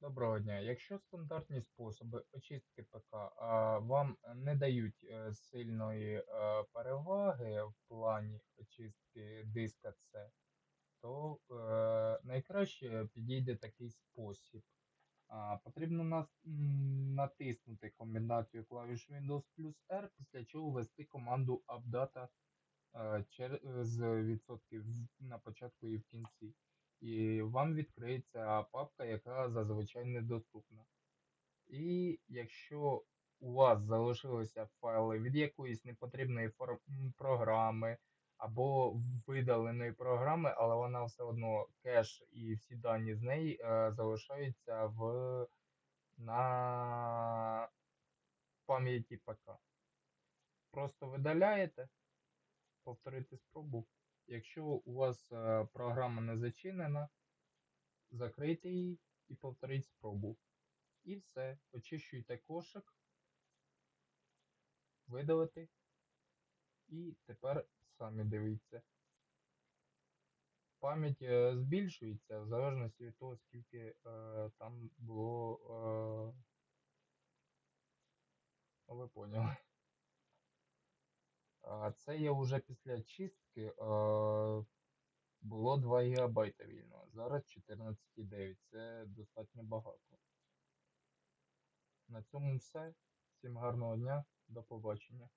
Доброго дня. Якщо стандартні способи очистки ПК а, вам не дають е, сильної е, переваги в плані очистки диска C, то е, найкраще підійде такий спосіб. А, Потрібно м, натиснути комбінацію клавіш Windows плюс R, після чого ввести команду updata е, чер- з відсотків на початку і в кінці. І вам відкриється папка, яка зазвичай недоступна. І якщо у вас залишилися файли від якоїсь непотрібної програми або видаленої програми, але вона все одно кеш і всі дані з неї е, залишаються в, на пам'яті ПК. Просто видаляєте, повторити спробу. Якщо у вас е, програма не зачинена, закрийте її і повторіть спробу. І все. Очищуйте кошик, видалити. І тепер самі дивіться. Пам'ять е, збільшується в залежності від того, скільки е, там було. Е, ну, ви поняли. А це є вже після чистки. Було 2 ГБ вільного, зараз 14,9. Це достатньо багато. На цьому все. Всім гарного дня, до побачення.